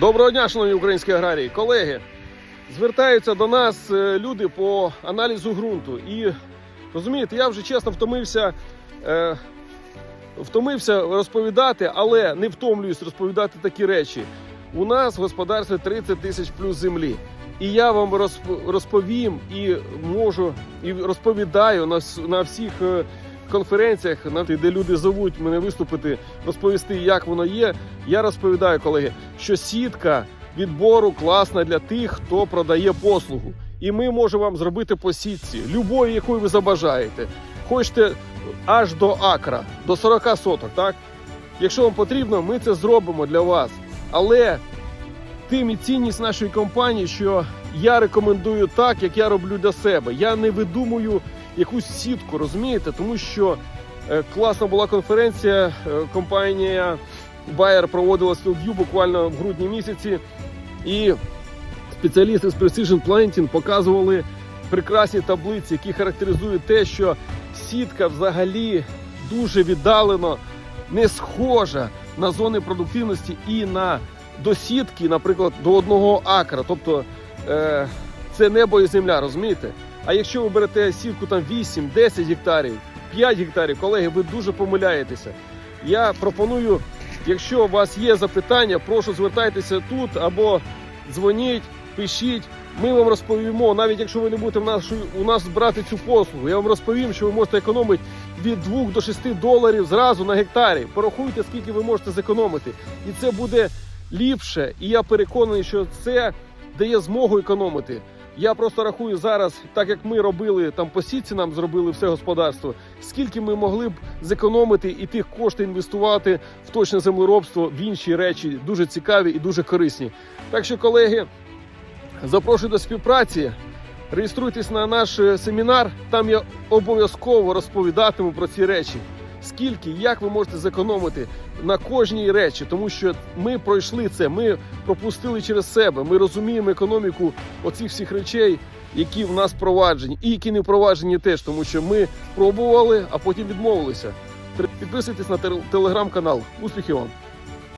Доброго дня, шановні українські аграрії. Колеги, звертаються до нас е, люди по аналізу ґрунту. І розумієте, я вже чесно втомився, е, втомився розповідати, але не втомлююсь розповідати такі речі. У нас в господарстві 30 тисяч плюс землі. І я вам розповім і можу, і розповідаю на, на всіх е, конференціях, де люди зовуть мене виступити, розповісти, як воно є. Я розповідаю, колеги, що сітка відбору класна для тих, хто продає послугу. І ми можемо вам зробити по сітці, любої, якої ви забажаєте. Хочете аж до акра, до 40 соток, так? Якщо вам потрібно, ми це зробимо для вас. Але тим і цінність нашої компанії, що я рекомендую так, як я роблю для себе. Я не видумую якусь сітку, розумієте? Тому що е, класна була конференція. е, компанія Bayer проводила Field буквально в грудні місяці. І спеціалісти з Precision Planting показували прекрасні таблиці, які характеризують те, що сітка взагалі дуже віддалено не схожа на зони продуктивності і на до сітки, наприклад, до одного акра. Тобто е, це небо і земля, розумієте? А якщо ви берете сітку там 8-10 гектарів, 5 гектарів, колеги, ви дуже помиляєтеся. Я пропоную, якщо у вас є запитання, прошу звертайтеся тут або дзвоніть, пишіть. Ми вам розповімо, навіть якщо ви не будете в нас, у нас брати цю послугу, я вам розповім, що ви можете економити від 2 до 6 доларів зразу на гектарі. Порахуйте, скільки ви можете зекономити. І це буде ліпше. І я переконаний, що це дає змогу економити. Я просто рахую зараз, так як ми робили там по сітці, нам зробили все господарство, скільки ми могли б зекономити і тих коштів інвестувати в точне землеробство, в інші речі дуже цікаві і дуже корисні. Так що, колеги, запрошую до співпраці. Реєструйтесь на наш е, семінар. Там я обов'язково розповідатиму про ці речі. Скільки, як ви можете зекономити на кожній речі, тому що ми пройшли це, ми пропустили через себе. Ми розуміємо економіку оцих всіх речей, які в нас впроваджені, і які не впроваджені теж, тому що ми пробували, а потім відмовилися. Підписуйтесь на телеграм-канал. Успіхів вам!